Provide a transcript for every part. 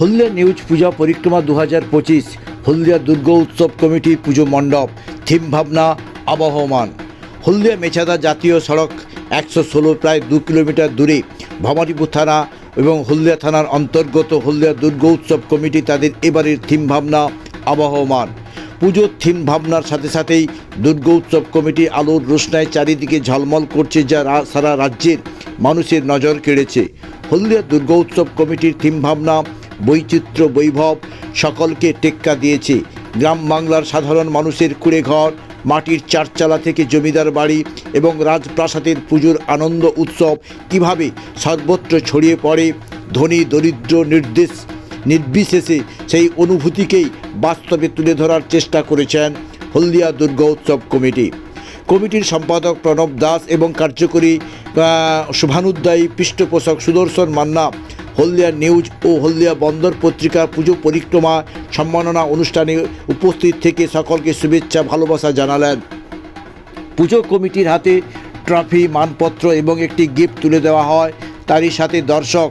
হলদিয়া news পূজা পরিক্রমা দু হাজার পঁচিশ, হলদিয়া দুর্গ উৎসব কমিটির পুজো মণ্ডপ, থিম ভাবনা আবহমান। হলদিয়া মেছাদা জাতীয় সড়ক একশো ষোলো, প্রায় দু কিলোমিটার দূরে ভবানীপুর থানা এবং হলদিয়া থানার অন্তর্গত হলদিয়া দুর্গ উৎসব কমিটি তাদের এবারের থিম ভাবনা আবহমান। পুজোর থিম ভাবনার সাথে সাথেই দুর্গ উৎসব কমিটি আলোর রোশনায় চারিদিকে ঝলমল করছে যা সারা রাজ্যের মানুষের নজর কেড়েছে। হলদিয়া দুর্গ উৎসব কমিটির থিম ভাবনা বৈচিত্র্য বৈভব সকলকে টেক্কা দিয়েছে। গ্রাম বাংলার সাধারণ মানুষের কুড়ে ঘর মাটির চারচালা থেকে জমিদার বাড়ি এবং রাজপ্রাসাদের পুজোর আনন্দ উৎসব কীভাবে সর্বত্র ছড়িয়ে পড়ে, ধনী দরিদ্র নির্দেশ, নির্বিশেষে সেই অনুভূতিকেই বাস্তবে তুলে ধরার চেষ্টা করেছেন হলদিয়া দুর্গ উৎসব কমিটি। কমিটির সম্পাদক প্রণব দাস এবং কার্যকরী শুভানুদ্দায়ী পৃষ্ঠপোষক সুদর্শন মান্না হলদিয়া নিউজ ও হলদিয়া বন্দর পত্রিকার পুজো পরিক্রমা সম্মাননা অনুষ্ঠানে উপস্থিত থেকে সকলকে শুভেচ্ছা, ভালোবাসা জানালেন। পুজো কমিটির হাতে ট্রফি, মানপত্র এবং একটি গিফট তুলে দেওয়া হয়। তারই সাথে দর্শক,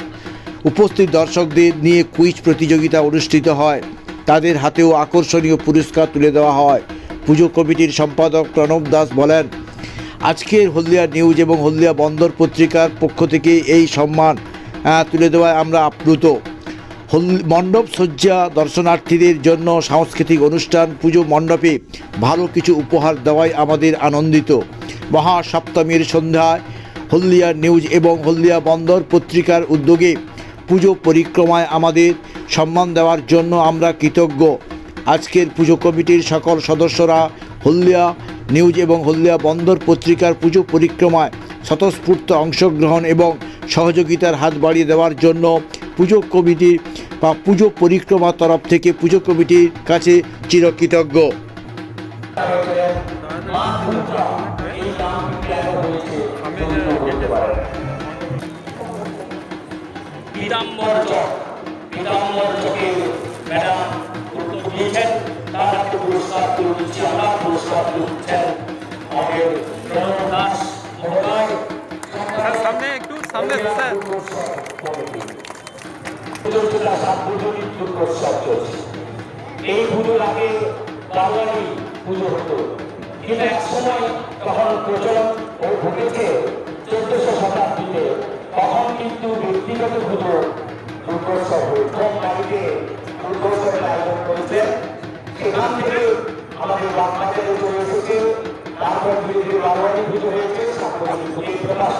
উপস্থিত দর্শকদের নিয়ে কুইজ প্রতিযোগিতা অনুষ্ঠিত হয়। তাদের হাতেও আকর্ষণীয় পুরস্কার তুলে দেওয়া হয়। পুজো কমিটির সম্পাদক প্রণব দাস বলেন, আজকের হলদিয়া নিউজ এবং হলদিয়া বন্দর পত্রিকার পক্ষ থেকে এই সম্মান তুলে দেওয়ায় আমরা আপ্লুত। হল- মণ্ডপ সজ্জা দর্শনার্থীদের জন্য সাংস্কৃতিক অনুষ্ঠান, পুজো মণ্ডপে ভালো কিছু উপহার দেওয়ায় আমাদের আনন্দিত। মহাসপ্তমীর সন্ধ্যায় হলদিয়া নিউজ এবং হলদিয়া বন্দর পত্রিকার উদ্যোগে পুজো পরিক্রমায় আমাদের সম্মান দেওয়ার জন্য আমরা কৃতজ্ঞ। আজকের পুজো কমিটির সকল সদস্যরা হলদিয়া নিউজ এবং হলদিয়া বন্দর পত্রিকার পুজো পরিক্রমায় স্বতঃস্ফূর্ত অংশগ্রহণ এবং সহযোগিতার হাত বাড়িয়ে দেওয়ার জন্য পুজো কমিটির বা পুজো পরিক্রমা তরফ থেকে পুজো কমিটির কাছে চিরকৃতজ্ঞ। তার একটা পুরস্কার আমরা পুরস্কার দিচ্ছেন আমাদের দাস মহোদয় স্যার, সামনে একটু, সামনে, স্যার। এই পুজোর আগে বাঙালি পুজো হতো। কিন্তু এক সময় তখন প্রচলন ও ঘটেছে চোদ্দশো শতাব্দীতে। তখন কিন্তু ব্যক্তিগত পুজো দুর্গোৎসব কম বাড়িতে দুর্গোৎসবের আয়োজন করেছে। সেখান থেকে আমাদের বাংলাদেশে চলে এসেছে। তারপর ধীরে ধীরে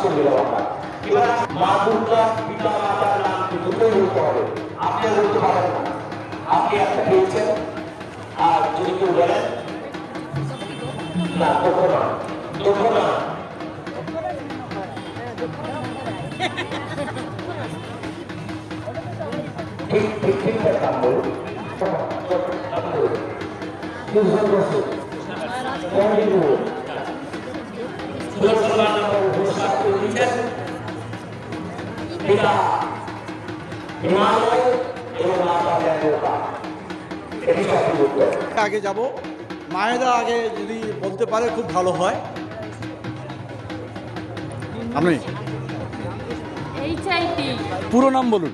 পুজো প্রকাশ করে দিলাম আমরা এবার মা দুর্গা পিতা মাতার নাম দুটোই বলতে হবে। আপনি বলতে পারেন না। আপনি একটা পেয়েছেন আর যদি কেউ বলেন না তখন না তখন না। ঠিক ঠিক ঠিক বলুন। দুজন কেমন বলুন পিতা হিমালয় এবং মাতা এটি আগে যাব। মায়েরা আগে যদি বলতে পারে খুব ভালো হয়। আপনি? পুরো নাম বলুন।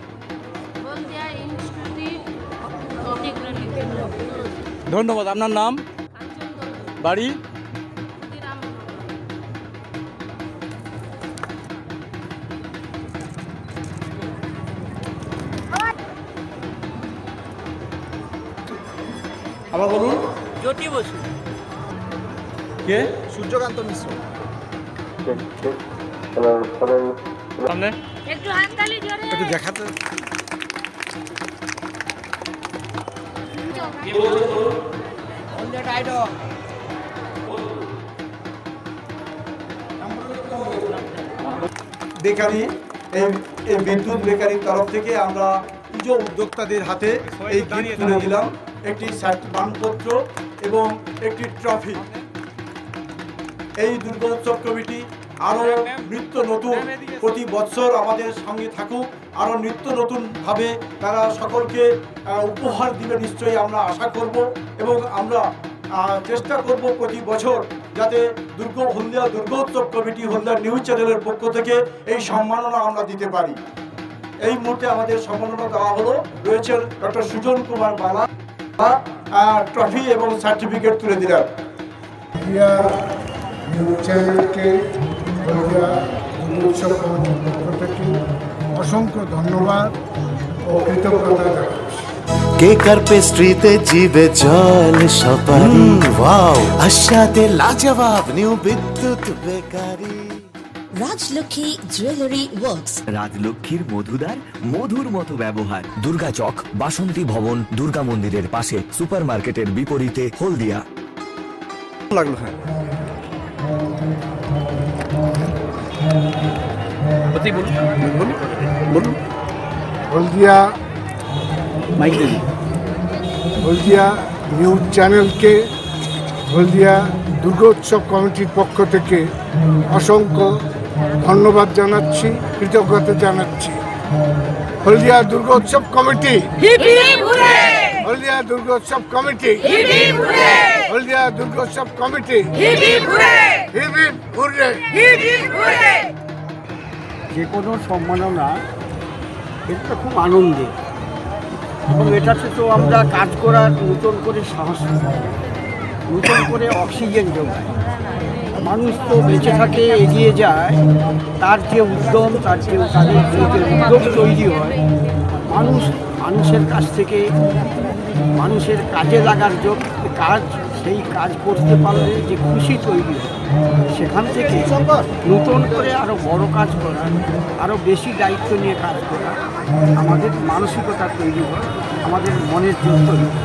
ধন্যবাদ। আপনার নাম? বাড়ি? আবার বলুন। জ্যোতি বসু। কে? সূর্যকান্ত মিশ্র। সামনে। একটু হাততালি জোরে। একটু দেখাতে। বেকারি এই এই বিদ্যুৎ বেকারির তরফ থেকে আমরা পুজো উদ্যোক্তাদের হাতে এই গিফট তুলে দিলাম। একটি মানপত্র এবং একটি ট্রফি। এই দুর্গোৎসব কমিটি আরও নিত্য নতুন প্রতি বছর আমাদের সঙ্গে থাকুক, আরও নিত্য নতুনভাবে তারা সকলকে উপহার দিবে নিশ্চয়ই আমরা আশা করব এবং আমরা চেষ্টা করব প্রতি বছর যাতে দুর্গ হলদিয়া দুর্গোৎসব কমিটি হলদিয়া নিউজ চ্যানেলের পক্ষ থেকে এই সম্মাননা আমরা দিতে পারি। এই মুহূর্তে আমাদের সম্মাননা দেওয়া হলো, রয়েছেন ডক্টর সুজন কুমার বালা। ট্রফি এবং সার্টিফিকেট তুলে নিউজ চ্যানেলকে পক্ষ থেকে অসংখ্য ধন্যবাদ ও কৃতজ্ঞতা জানাচ্ছি। কেক আর পেস্ট্রিতে জিবে জল সপারি ওয়াও আশাতে লাজবাব new Bidyut bakery. Rajlakshmi jewellery works রাজলক্ষ্মীর মধুদার মধুর মতো ব্যবহার। দুর্গা চক বাসন্তী ভবন দুর্গা মন্দিরের পাশে সুপারমার্কেটের বিপরীতে হলদিয়া। হলদিয়া হলদিয়া নিউজ চ্যানেলকে হলদিয়া দুর্গোৎসব কমিটির পক্ষ থেকে অসংখ্য ধন্যবাদ জানাচ্ছি, কৃতজ্ঞতা জানাচ্ছি। Haldia Durgotsav committee. Haldia Durgotsav committee. Haldia Durgotsav committee. যে কোনো সম্মাননা, এটা খুব আনন্দের। এবং এটাতে তো আমরা কাজ করার নতুন করে সাহস। নতুন করে অক্সিজেন যোগায় মানুষ তো বেঁচে থাকে, এগিয়ে যায়, তার যে উদ্যম, তার যে তাদের যে উদ্যোগ তৈরি হয়, মানুষ, মানুষের কাছ থেকে, মানুষের কাজে লাগার যোগ কাজ, সেই কাজ করতে পারলে যে খুশি তৈরি হয়, সেখান থেকে নতুন করে আরও বড় কাজ করা আরও বেশি দায়িত্ব নিয়ে কাজ করা আমাদের মানসিকতা তৈরি হয়, আমাদের মনের জোর তৈরি হয়।